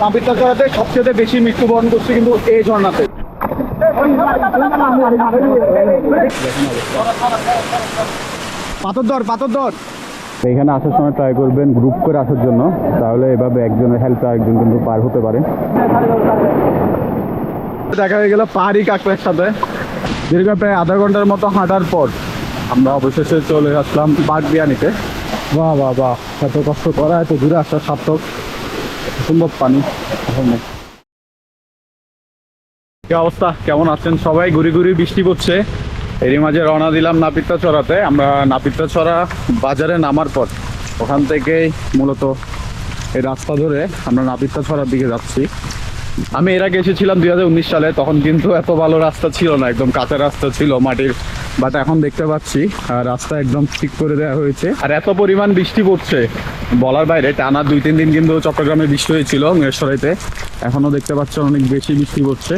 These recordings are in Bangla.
চড়াতে সবচেয়ে বেশি মৃত্যুবরণ করছে কিন্তু এই ঝর্ণাতে। পাথর দর পাথর দর এখানে আসার সময় ট্রাই করবেন গ্রুপ করে আসার জন্য তাহলে এভাবে একজনের হেল্প একজন কিন্তু পার হতে পারে। দেখা হয়ে গেল পাহাড়ি কাকড়ের সাথে। দীর্ঘ প্রায় আধা ঘণ্টার মতো হাঁটার পর আমরা অবশেষে চলে আসলাম বাঘ বিয়ানিতে বাহ বাহ বাহ এত কষ্ট করা এত দূরে আসা সার্থক। সুন্দর পানি। কি অবস্থা? কেমন আছেন সবাই? ঘুরি ঘুরি বৃষ্টি পড়ছে। এরই মাঝে রওনা দিলাম নাপিতা চড়াতে। আমরা নাপিতা চড়া বাজারে নামার পর ওখান থেকেই মূলত এই রাস্তা ধরে আমরা নাপিতা ছড়ার দিকে যাচ্ছি। আমি এর আগে এসেছিলাম দু হাজার উনিশ সালে, তখন কিন্তু এত ভালো রাস্তা ছিল না, একদম কাঁচা রাস্তা ছিল মাটির। বাট এখন দেখতে পাচ্ছি রাস্তা একদম ঠিক করে দেওয়া হয়েছে। আর এত পরিমাণ বৃষ্টি পড়ছে, বলার বাইরে টানা দুই তিন দিন কিন্তু চট্টগ্রামে বৃষ্টি হয়েছিল মেশ্বরাইতে এখনও দেখতে পাচ্ছি অনেক বেশি বৃষ্টি পড়ছে।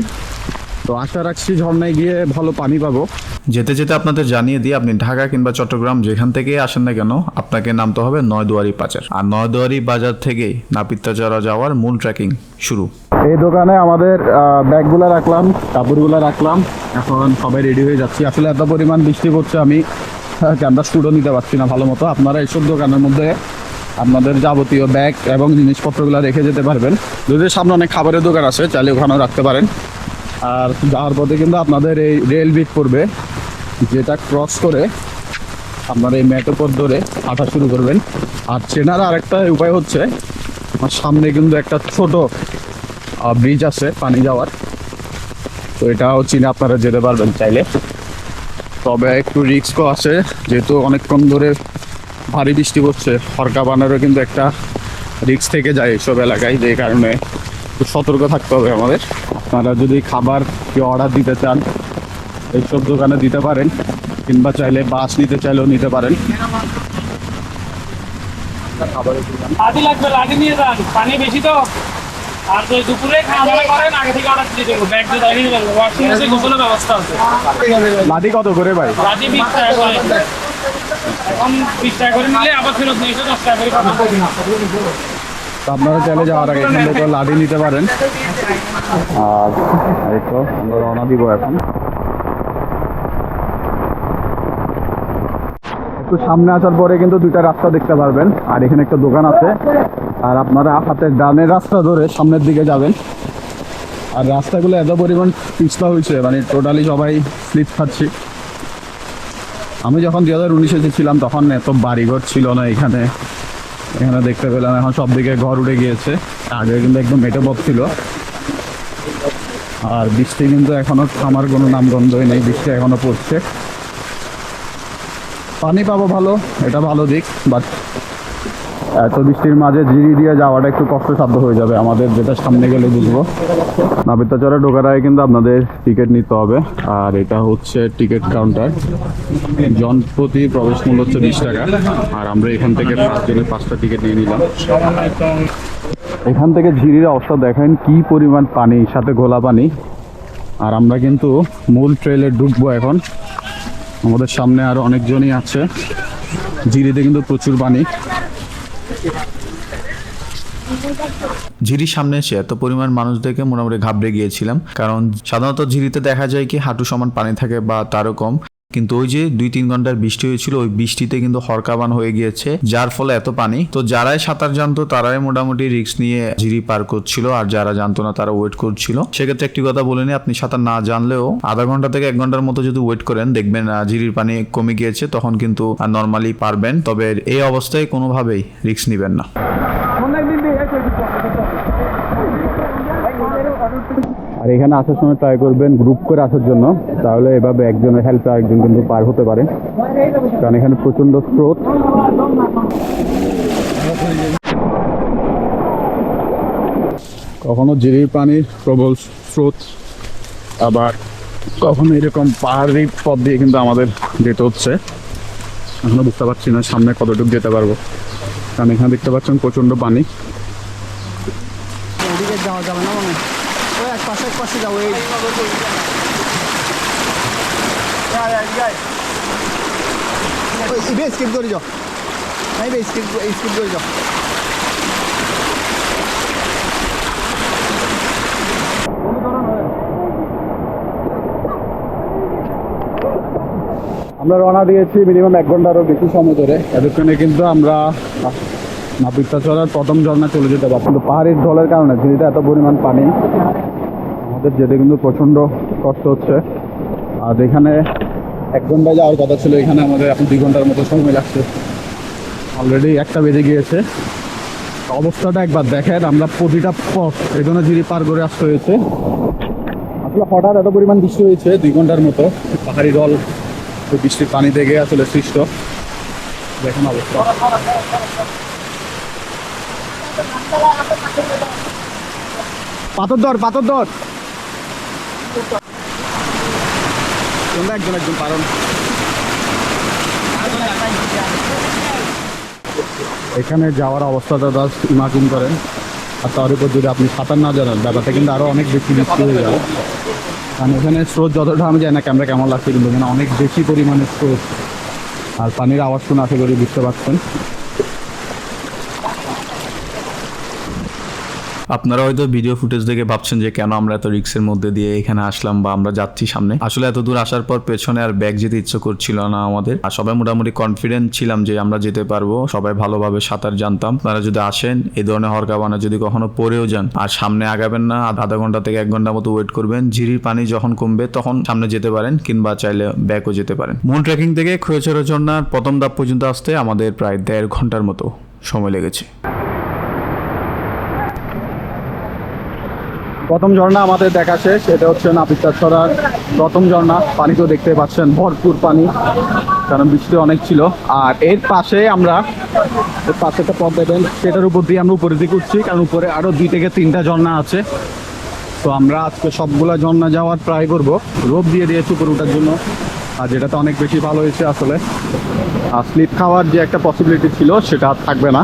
তো আশা রাখছি ঝর্ণায় গিয়ে ভালো পানি পাবো। যেতে যেতে আপনাদের জানিয়ে দিই আপনি ঢাকা কিংবা চট্টগ্রাম যেখান থেকে আসেন না কেন আপনাকে নামতে হবে নয়দুয়ারি বাজার। আর নয়দুয়ারি বাজার থেকেই নাপিতাচড়া যাওয়ার মূল ট্রেকিং শুরু। এই দোকানে আমাদের ব্যাগগুলো রাখলাম কাপড়গুলো রাখলাম এখন সবাই রেডি হয়ে যাচ্ছি। আসলে এত পরিমাণ বৃষ্টি পড়ছে আমি ক্যামেরা স্টুডও নিতে পারছি না ভালো মতো। আপনারা এইসব দোকানের মধ্যে আপনাদের যাবতীয় ব্যাগ এবং জিনিসপত্রগুলো রেখে যেতে পারবেন। যদি সামনে অনেক খাবারের দোকান আছে চাইলে ওখানেও রাখতে পারেন। আর যাওয়ার পথে কিন্তু আপনাদের এই রেল ব্রিজ পড়বে, যেটা ক্রস করে আপনারা এই মেটোপথ ধরে হাঁটা শুরু করবেন। আর চেনার আরেকটা উপায় হচ্ছে, আমার সামনে কিন্তু একটা ছোট ব্রিজ আছে পানি যাওয়ার। তো এটাও চিনে আপনারা যেতে পারবেন চাইলে। তবে একটু রিস্কও আছে, যেহেতু অনেকক্ষণ ধরে ভারী বৃষ্টি পড়ছে হরকা বানারও কিন্তু একটা রিস্ক থেকে যায় এইসব এলাকায়, যে কারণে একটু সতর্ক থাকতে হবে আমাদের। আপনারা যদি খাবার কি অর্ডার দিতে চান এইসব দোকানে দিতে পারেন কিংবা চাইলে বাস নিতে চাইলেও নিতে পারেন। খাবারের লাঠি লাগবে লাঠি নিয়ে যান। পানি বেশি তো। আর যদি দুপুরে খাওয়া করেন আগে থেকে অর্ডার দিয়ে দেবো। ব্যাগ দিয়ে দাঁড়িয়ে যাব। ওয়াশিং আছে গোসলের ব্যবস্থা আছে। লাঠি কত করে ভাই? লাঠি বিশ টাকা করে। এখন বিশ টাকা করে নিলে আবার ফেরত নিয়ে এসে দশ টাকা করে আপনারা চাইলে যাওয়ার আগে এখান থেকে লাঠি নিতে পারেন। আর এই তো আমরা রওনা দিব এখন। একটু সামনে আসার পরে কিন্তু দুইটা রাস্তা দেখতে পারবেন। আর এখানে একটা দোকান আছে। আর আপনারা হাতের ডানের রাস্তা ধরে সামনের দিকে যাবেন। আর রাস্তাগুলো এত পরিমাণ পিছলা হয়েছে মানে টোটালি সবাই স্লিপ খাচ্ছি। আমি যখন দুই হাজার উনিশে ছিলাম, তখন এত বাড়িঘর ছিল না এখানে। এখানে দেখতে পেলাম এখন সব দিকে ঘর উঠে গিয়েছে। আগে কিন্তু একদম মেটে পথ ছিল। আর বৃষ্টি কিন্তু এখনও আমার কোনো নামগন্ধই নেই, বৃষ্টি এখনও পড়ছে। পানি পাবো ভালো, এটা ভালো দিক বাট এত বৃষ্টির মাঝে জিরি দিয়ে যাওয়াটা একটু কষ্টসাধ্য হয়ে যাবে। আমাদের যেটা সামনে গেলে বুঝব। নাবিতাচরে ঢোকার আগে কিন্তু আপনাদের টিকিট নিতে হবে। আর এটা হচ্ছে টিকিট কাউন্টার। জন প্রতি প্রবেশ মূল্য হচ্ছে বিশ টাকা। আর আমরা এখান থেকে পাঁচজনের পাঁচটা টিকিট নিয়ে নিলাম। এখান থেকে ঝিরির অবস্থা দেখেন, কি পরিমাণ পানি, সাথে ঘোলা পানি। আর আমরা কিন্তু মূল ট্রেলে ঢুকবো এখন। আমাদের সামনে আরও অনেকজনই আছে। ঝিরিতে কিন্তু প্রচুর পানি। ঝিরির সামনে এসে এত পরিমাণ মানুষ দেখে মোটামুটি ঘাবড়ে গিয়েছিলাম। কারণ সাধারণত ঝিরিতে দেখা যায় কি, হাঁটু সমান পানি থাকে বা তারও কম। কিন্তু ওই যে দুই তিন ঘণ্টার বৃষ্টি হয়েছিল, ওই বৃষ্টিতে কিন্তু হরকাবান হয়ে গিয়েছে, যার ফলে এত পানি। তো যারাই সাঁতার জানতো, তারাই মোটামুটি রিস্ক নিয়ে ঝিরি পার করছিল, আর যারা জানতো না, তারা ওয়েট করছিল। সেক্ষেত্রে একটি কথা বলে আপনি সাঁতার না জানলেও আধা ঘণ্টা থেকে এক ঘণ্টার মতো যদি ওয়েট করেন, দেখবেন ঝিরির পানি কমে গিয়েছে, তখন কিন্তু নর্মালি পারবেন। তবে এই অবস্থায় কোনোভাবেই রিস্ক নেবেন না। আর এখানে আসার সময় ট্রাই করবেন গ্রুপ করে আসার জন্য। তাহলে এভাবে একজনের হেল্পে আরেকজন কিন্তু পার হতে পারে। কারণ এখানে প্রচণ্ড স্রোত। কখনো জিরির পানির প্রবল স্রোত, আবার কখনো এরকম পাহাড়ি পথ দিয়ে কিন্তু আমাদের যেতে হচ্ছে। এখনও বুঝতে পারছি না সামনে কতটুকু যেতে পারব। কারণ এখানে দেখতে পাচ্ছেন প্রচণ্ড পানি। পাশে পাশে যাও এই। হ্যাঁ, হ্যাঁ, স্কিপ করে যাও। নাই স্কিপ স্কিপ করে যাও। আমরা রওনা দিয়েছি মিনিমাম এক ঘন্টারও বেশি সময় ধরে। এতক্ষণে কিন্তু আমরা নাবিকতা চলার প্রথম ঝর্ণা চলে যেতে পারব কিন্তু পাহাড়ের ঢলের কারণে ঝিলিতে এত পরিমাণ পানি। আমাদের যেতে কিন্তু প্রচণ্ড কষ্ট হচ্ছে। আর এখানে এক ঘণ্টা যাওয়ার কথা ছিল, এখানে আমাদের এখন দুই ঘণ্টার মতো সময় লাগছে। অলরেডি একটা বেজে গিয়েছে। অবস্থাটা একবার দেখেন, আমরা প্রতিটা পথ এখানে ঝিরি পার করে আসতে হয়েছে। আসলে হঠাৎ এত পরিমাণ বৃষ্টি হয়েছে, দুই ঘণ্টার মতো। পাহাড়ি জল, বৃষ্টির পানি থেকে আসলে সৃষ্ট। দেখুন অবস্থা। পাথর দর পাথর দর তোমরা একজন একজন পারন এখানে যাওয়ার অবস্থাটা জাস্ট ইমাজিন করেন। আর তার উপর যদি আপনি সাঁতার না জানেন, ব্যাপারটা কিন্তু আরও অনেক বেশি রিস্কি হয়ে যাবে। কারণ এখানে স্রোত যতটা, আমি জানি না ক্যামেরা কেমন লাগছে, কিন্তু এখানে অনেক বেশি পরিমাণে স্রোত। আর পানির আওয়াজ শুনে আশা করি বুঝতে পারছেন। আপনারা হয়তো ভিডিও ফুটেজ দেখে ভাবছেন যে কেন আমরা এত রিক্সের মধ্যে দিয়ে এখানে আসলাম বা আমরা যাচ্ছি সামনে। আসলে এত দূর আসার পর পেছনে আর ব্যাগ যেতে ইচ্ছে করছিল না আমাদের। আর সবাই মোটামুটি কনফিডেন্ট ছিলাম যে আমরা যেতে পারব। সবাই ভালোভাবে সাঁতার জানতাম। আপনারা যদি আসেন এই ধরনের হরকাবানা যদি কখনো পরেও যান, আর সামনে আগাবেন না, আধ- ঘণ্টা থেকে এক ঘণ্টা মতো ওয়েট করবেন, ঝিরির পানি যখন কমবে তখন সামনে যেতে পারেন কিংবা চাইলে ব্যাকও যেতে পারেন। মন ট্রেকিং থেকে খৈচরা ঝর্ণার প্রথম ধাপ পর্যন্ত আসতে আমাদের প্রায় দেড় ঘণ্টার মতো সময় লেগেছে। প্রথম ঝর্ণা আমাদের দেখা শেষ। এটা হচ্ছে নাপিতা ছড়ার প্রথম ঝর্ণা। পানি তো দেখতে পাচ্ছেন ভরপুর পানি, কারণ বৃষ্টি অনেক ছিল। আর এর পাশে আমরা, এর পাশে একটা পথ দেবেন সেটার উপর দিয়ে আমরা উপরের দিকে উঠছি, কারণ উপরে আরও দুই থেকে তিনটা ঝর্ণা আছে। তো আমরা আজকে সবগুলা ঝর্ণা যাওয়ার ট্রাই করব। রোপ দিয়ে দিয়েছি উপরে ওঠার জন্য, আর যেটাতে অনেক বেশি ভালো হয়েছে আসলে। আর স্লিপ খাওয়ার যে একটা পসিবিলিটি ছিল, সেটা থাকবে না।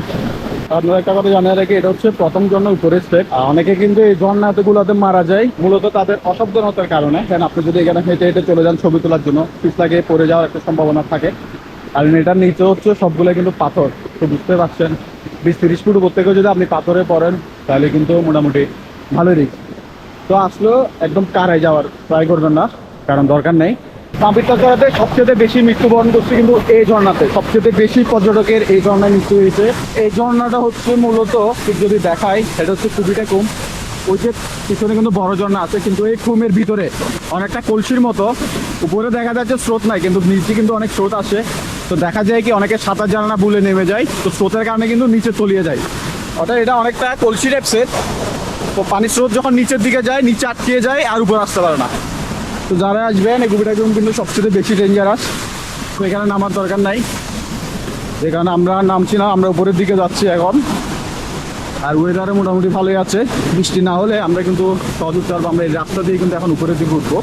আপনারা একটা কথা জানিয়ে রাখি, এটা হচ্ছে প্রথম জন্য উপরে স্টেপ অনেকে কিন্তু এই ঝর্ণাগুলোতে মারা যায়, মূলত তাদের অসাবধানতার কারণে। কেন আপনি যদি এখানে হেঁটে হেঁটে চলে যান ছবি তোলার জন্য পিছ লাগে পড়ে যাওয়ার একটা সম্ভাবনা থাকে। কারণ এটার নিচে হচ্ছে সবগুলো কিন্তু পাথর, তো বুঝতে পারছেন। বিশ তিরিশ ফুট উপর থেকেও যদি আপনি পাথরে পড়েন, তাহলে কিন্তু মোটামুটি ভালো রিস্ক তো আসলেও একদম কারায় যাওয়ার ট্রাই করবেন না, কারণ দরকার নেই। পাম্পিটা সবচেয়ে বেশি মৃত্যুবরণ করছে কিন্তু এই ঝর্ণাতে। সবচেয়ে বেশি পর্যটকের এই ঝর্ণায় মৃত্যু হয়েছে। এই ঝর্ণাটা হচ্ছে মূলত যদি দেখাই এটা হচ্ছে কুবিটা কুম। ওই যে পিছনে কিন্তু বড় ঝর্ণা আছে, কিন্তু এই কুমের ভিতরে অনেকটা কলসির মতো। উপরে দেখা যাচ্ছে স্রোত নাই, কিন্তু নিচে কিন্তু অনেক স্রোত আসে তো দেখা যায় কি অনেকে সাঁতার জানানা বুলে নেমে যায়। তো স্রোতের কারণে কিন্তু নিচে তলিয়ে যায়। অর্থাৎ এটা অনেকটা কলসি টাইপসের তো পানির স্রোত যখন নিচের দিকে যায়, নিচে আটকে যায় আর উপরে আসতে পারে না। তো যারা আসবেন, এই গুবিটা কিন্তু সবচেয়ে বেশি ডেঞ্জারাস তো এখানে নামার দরকার নাই। কারণে আমরা নামছি না, আমরা উপরের দিকে যাচ্ছি এখন। আর ওয়েদারে মোটামুটি ভালোই আছে। বৃষ্টি না হলে আমরা কিন্তু সহজ উঠতে পারব আমরা এই রাস্তা দিয়ে কিন্তু এখন উপরের দিকে উঠবো।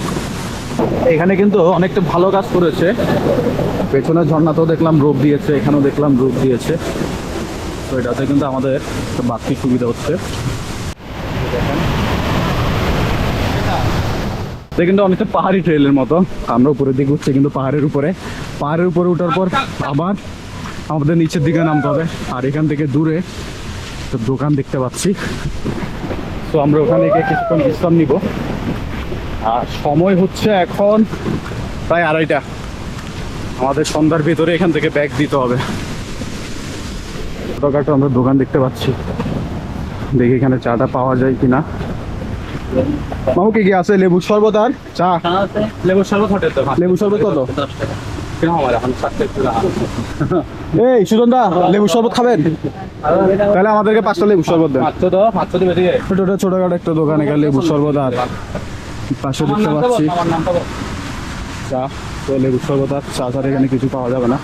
এখানে কিন্তু অনেকটা ভালো কাজ করেছে। পেছনের ঝর্ণাতেও দেখলাম রোপ দিয়েছে, এখানেও দেখলাম রোপ দিয়েছে। তো এটাতে কিন্তু আমাদের বাড়তি সুবিধা হচ্ছে। এটা কিন্তু অনেকটা পাহাড়ি ট্রেলের মতো। আমরা উপরের দিকে উঠছি কিন্তু পাহাড়ের উপরে। পাহাড়ের উপরে উঠার পর আবার আমাদের নিচের দিকে নামতে হবে। আর এখান থেকে দূরে দোকান দেখতে পাচ্ছি। তো আমরা ওখানে গিয়ে কিছুক্ষণ বিশ্রাম নিব। আর সময় হচ্ছে এখন প্রায় আড়াইটা। আমাদের সন্ধ্যার ভিতরে এখান থেকে ব্যাগ দিতে হবে। আমরা দোকান দেখতে পাচ্ছি। দেখি এখানে চাটা পাওয়া যায় কিনা। মামু কি কি আছে? লেবু শরবত আর চা? লেবুর শরবত হোটেল তো লেবু শরবত কত? এই সুজন দা লেবু শরবত খাবেন? তাহলে আমাদেরকে পাঁচটা লেবু শরবত দেন। ছোট ছোট ছোটখাটো একটা দোকান এখানে লেবু শরবত আর পাশে দেখতে পাচ্ছি। চা তো লেবু শরবত আর চা ছাড়া এখানে কিছু পাওয়া যাবে না।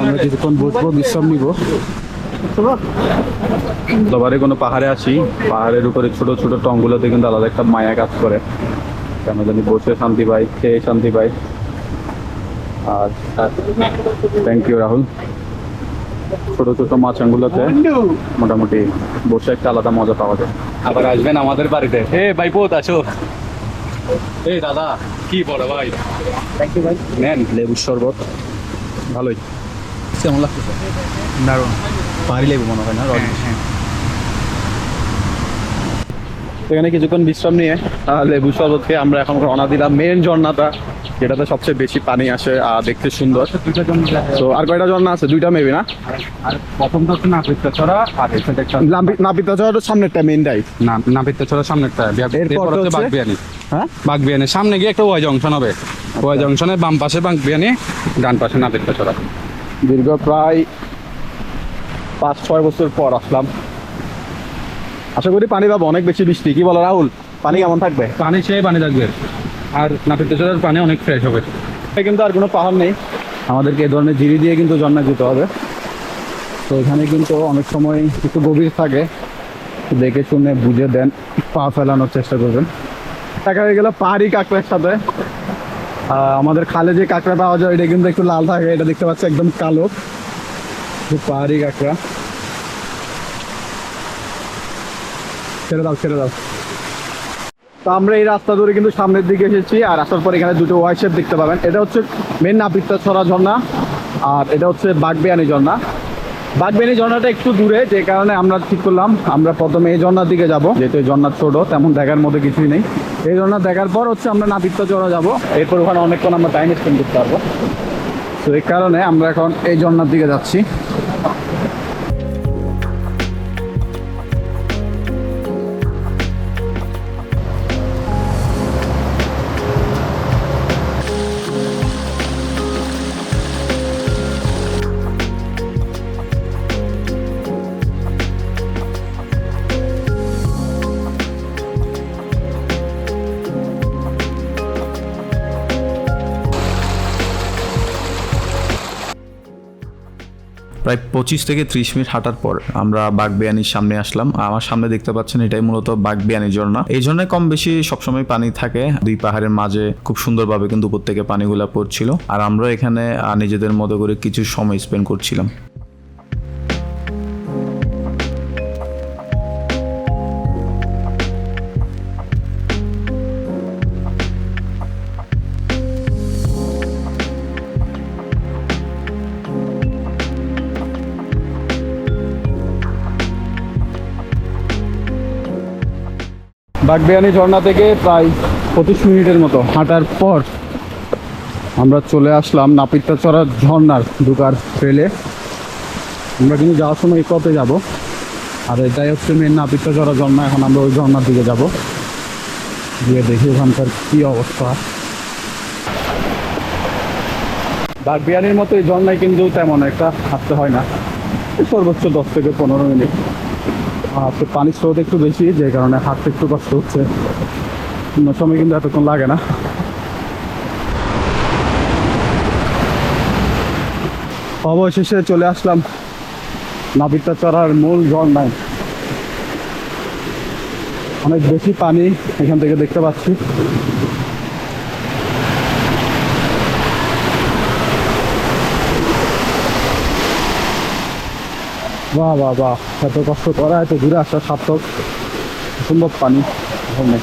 আমরা কিছুক্ষণ বসবো বিশ্রাম নিব। দবারে কোনো পাহাড়ে আসি পাহাড়ের উপরে ছোট ছোট টংগুলোতে কিন্তু আলাদা একটা মায়া কাজ করে। কেন জানি বসে শান্তি পাই খেয়ে শান্তি পাই। আর থ্যাংক ইউ রাহুল। ছোট ছোট মাছাগুলোতে মোটামুটি বসে একটা আলাদা মজা পাওয়া যায়। আবার আসবেন আমাদের বাড়িতে। এ ভাই পোত আসো এই দাদা কি বড় ভাই? থ্যাংক ইউ ভাই। নেন লেবুর শরবত। ভালোই। কেমন লাগছে? দারুণ। পাহাড়ি লেবু মনে হয় না রড সেখানে কিছুক্ষণ বিশ্রাম নিয়ে লেবু শরবত খেয়ে আমরা এখন রওনা দিলাম মেন ঝর্ণাটা যেটাতে সবচেয়ে বেশি পানি আসে আর দেখতে সুন্দর। তো আর কয়টা ঝর্ণা আছে? দুইটা মেবি না? প্রথমটা হচ্ছে নাপিতা ছড়া আর এখানে একটা নাপিতা ঝড় সামনেরটা মেনটাই না নাপিতা সামনেরটা। এরপর হচ্ছে হচ্ছে- বাগবিয়ানি হ্যাঁ? বাগবিয়ানি সামনে গিয়ে একটা ওয়াই জংশন হবে। ওয়াই জংশনে বাম পাশে বাঘ বাগবিয়ানি ডান পাশে নাপিতা ছড়া দীর্ঘ প্রায় পাঁচ ছয় বছর পর আসলাম। আশা করি পানি পাবো অনেক বেশি বৃষ্টি। কি বলো রাহুল পানি কেমন থাকবে? পানি সেই পানি থাকবে। আর নাপিতা ছড়ার পানি অনেক ফ্রেশ হবে। কিন্তু আর কোনো পাহাড় নেই। আমাদেরকে এ ধরনের জিরি দিয়ে কিন্তু ঝর্ণা যেতে হবে। তো এখানে কিন্তু অনেক সময় একটু গভীর থাকে। দেখে শুনে বুঝে দেন পা ফেলানোর চেষ্টা করবেন। দেখা হয়ে গেল পাহাড়ি কাঁকড়ার সাথে। আমাদের খালে যে কাঁকড়া পাওয়া যায় এটা কিন্তু একটু লাল থাকে। এটা দেখতে পাচ্ছি একদম কালো। পাহাড়ি কাঁকড়া। ছেড়ে দাও ছেড়ে দাও। তো আমরা এই রাস্তা ধরে কিন্তু সামনের দিকে এসেছি আর আসার পর এখানে দুটো ওয়াই শেপ দেখতে পাবেন। এটা হচ্ছে মেন নাপিতা ছড়া ঝর্ণা আর এটা হচ্ছে বাগবিয়ানি ঝর্ণা। বাগবিয়ানি ঝর্ণাটা একটু দূরে, যে কারণে আমরা ঠিক করলাম, আমরা প্রথমে এই ঝর্ণার দিকে যাব, যেহেতু এই ঝর্ণা ছোট, তেমন দেখার মধ্যে কিছুই নেই। এই ঝর্ণা দেখার পর হচ্ছে আমরা নাপিতা চড়া যাব। এরপর ওখানে অনেকক্ষণ আমরা টাইম স্পেন্ড করতে পারব। তো এই কারণে আমরা এখন এই ঝর্নার দিকে যাচ্ছি। পঁচিশ থেকে ত্রিশ মিনিট হাঁটার পর আমরা বাগবিয়ানির সামনে আসলাম। আমার সামনে দেখতে পাচ্ছেন এটাই মূলত বাগবিয়ানি ঝর্ণা। এই ঝর্ণায় কম বেশি সবসময় পানি থাকে। দুই পাহাড়ের মাঝে খুব সুন্দরভাবে কিন্তু উপর থেকে পানিগুলা পড়ছিল। আর আমরা এখানে নিজেদের মতো করে কিছু সময় স্পেন্ড করছিলাম। বাগবিয়ানি ঝর্ণা থেকে প্রায় পঁচিশ মিনিটের মতো হাঁটার পর আমরা চলে আসলাম নাপিতা চড়ার ঝর্ণার ঢুকার ট্রেলে আমরা কিন্তু যাওয়ার সময় পথে যাব। আর এটাই হচ্ছে মেন নাপিতা চড়া ঝর্ণা। এখন আমরা ওই ঝর্ণার দিকে যাব। গিয়ে দেখি ওখানকার কি অবস্থা। বাগবিয়ানির মতো এই ঝর্ণায় কিন্তু তেমন একটা হাঁটতে হয় না। সর্বোচ্চ দশ থেকে পনেরো মিনিট। তো পানির স্রোত একটু বেশি, যে কারণে হাঁটতে একটু কষ্ট হচ্ছে। সময় কিন্তু এতক্ষণ লাগে না। অবশেষে চলে আসলাম নাবিতা চড়ার মূল ঝর্ণায়। অনেক বেশি পানি এখান থেকে দেখতে পাচ্ছি। বাহ বাহ বাহ। এত কষ্ট করা এত দূরে আসা সার্থক। অসম্ভব পানি ওখানে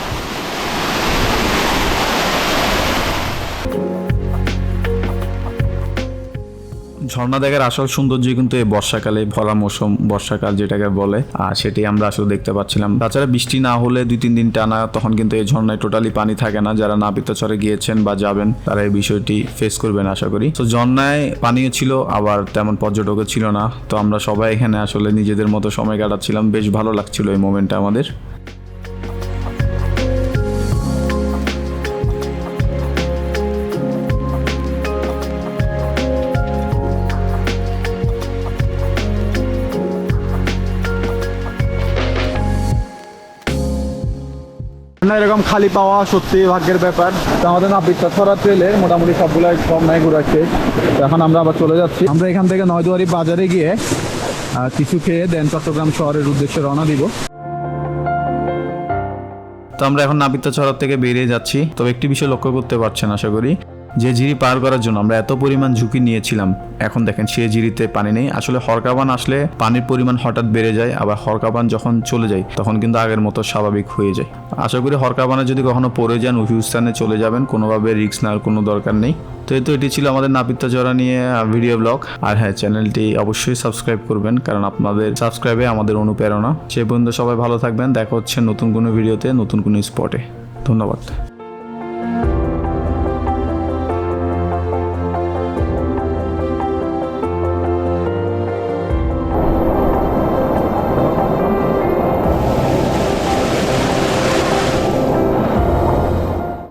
ঝর্ণা দেখার আসল সৌন্দর্য কিন্তু এই বর্ষাকালে, ভরা মৌসুম, বর্ষাকাল যেটাকে বলে, আর সেটি আমরা আসলে দেখতে পাচ্ছিলাম। তাছাড়া বৃষ্টি না হলে দুই তিন দিন টানা তখন কিন্তু এই ঝর্ণায় টোটালি পানি থাকে না। যারা নাপিতাচরে গিয়েছেন বা যাবেন, তারা এই বিষয়টি ফেস করবেন আশা করি। তো ঝর্ণায় পানিও ছিল, আবার তেমন পর্যটকও ছিল না। তো আমরা সবাই এখানে আসলে নিজেদের মতো সময় কাটাচ্ছিলাম। বেশ ভালো লাগছিল এই মোমেন্টটা আমাদের। খালি পাওয়া সত্যি ভাগ্যের ব্যাপার। তো আমাদের নাপিতা ছড়া ট্রেলে মোটামুটি সবগুলো কম নাই ঘুরাচ্ছে। এখন আমরা আবার চলে যাচ্ছি। আমরা এখান থেকে নয়দুয়ারি বাজারে গিয়ে কিছু খেয়ে দেন চট্টগ্রাম শহরের উদ্দেশ্যে রওনা দিব। তো আমরা এখন নাবিত্য ছড়ার থেকে বেরিয়ে যাচ্ছি। তবে একটি বিষয় লক্ষ্য করতে পারছেন আশা করি। যে ঝিরি পার করার জন্য আমরা এত পরিমাণ ঝুঁকি নিয়েছিলাম, এখন দেখেন সে ঝিরিতে পানি নেই। আসলে হরকাবান আসলে পানির পরিমাণ হঠাৎ বেড়ে যায়, আবার হরকাবান যখন চলে যায়, তখন কিন্তু আগের মতো স্বাভাবিক হয়ে যায়। আশা করি হরকাবানে যদি কখনো পড়ে যান উঁচু স্থানে চলে যাবেন, কোনোভাবে রিস্ক নেওয়ার কোনো দরকার নেই। তো এই তো, এটি ছিল আমাদের নাপিতা চড়া নিয়ে ভিডিও ব্লগ আর হ্যাঁ চ্যানেলটি অবশ্যই সাবস্ক্রাইব করবেন, কারণ আপনাদের সাবস্ক্রাইবে আমাদের অনুপ্রেরণা। সে পর্যন্ত সবাই ভালো থাকবেন, দেখা হচ্ছে নতুন কোনো ভিডিওতে নতুন কোনো স্পটে ধন্যবাদ।